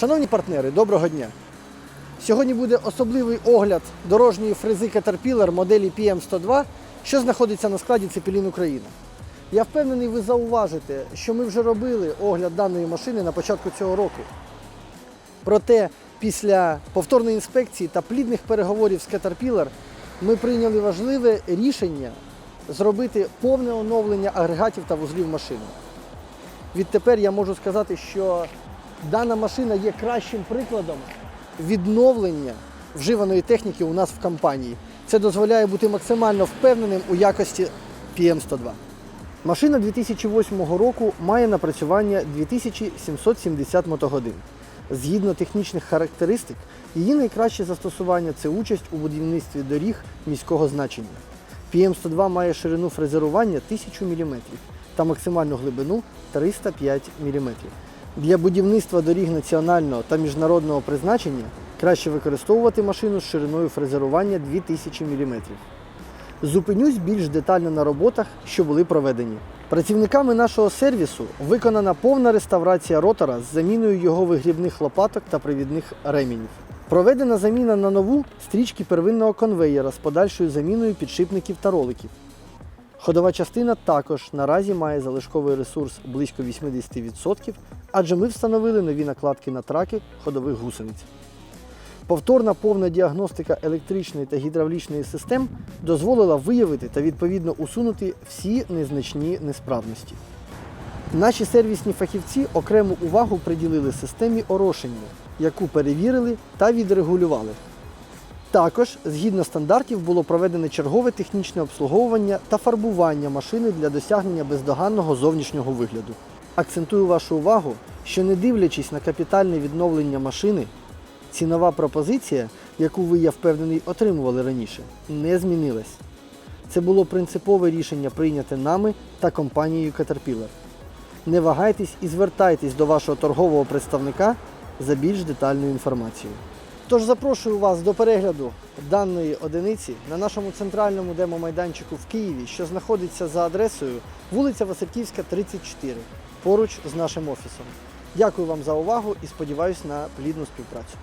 Шановні партнери, доброго дня! Сьогодні буде особливий огляд дорожньої фрези Caterpillar моделі PM102, що знаходиться на складі Цепелін Україна. Я впевнений, ви зауважите, що ми вже робили огляд даної машини на початку цього року. Проте після повторної інспекції та плідних переговорів з Caterpillar ми прийняли важливе рішення зробити повне оновлення агрегатів та вузлів машини. Відтепер я можу сказати, що дана машина є кращим прикладом відновлення вживаної техніки у нас в компанії. Це дозволяє бути максимально впевненим у якості PM102. Машина 2008 року має напрацювання 2770 мотогодин. Згідно технічних характеристик, її найкраще застосування це участь у будівництві доріг міського значення. PM102 має ширину фрезерування 1000 мм та максимальну глибину 305 мм. Для будівництва доріг національного та міжнародного призначення краще використовувати машину з шириною фрезерування 2000 мм. Зупинюсь більш детально на роботах, що були проведені. Працівниками нашого сервісу виконана повна реставрація ротора з заміною його вигрібних лопаток та привідних ременів. Проведена заміна на нову стрічки первинного конвеєра з подальшою заміною підшипників та роликів. Ходова частина також наразі має залишковий ресурс близько 80%, адже ми встановили нові накладки на траки ходових гусениць. Повторна повна діагностика електричної та гідравлічної систем дозволила виявити та відповідно усунути всі незначні несправності. Наші сервісні фахівці окрему увагу приділили системі орошення, яку перевірили та відрегулювали. Також, згідно стандартів, було проведене чергове технічне обслуговування та фарбування машини для досягнення бездоганного зовнішнього вигляду. Акцентую вашу увагу, що не дивлячись на капітальне відновлення машини, цінова пропозиція, яку ви, я впевнений, отримували раніше, не змінилась. Це було принципове рішення прийняте нами та компанією Caterpillar. Не вагайтесь і звертайтесь до вашого торгового представника за більш детальною інформацією. Тож запрошую вас до перегляду даної одиниці на нашому центральному демо-майданчику в Києві, що знаходиться за адресою вулиця Васильківська, 34, поруч з нашим офісом. Дякую вам за увагу і сподіваюся на плідну співпрацю.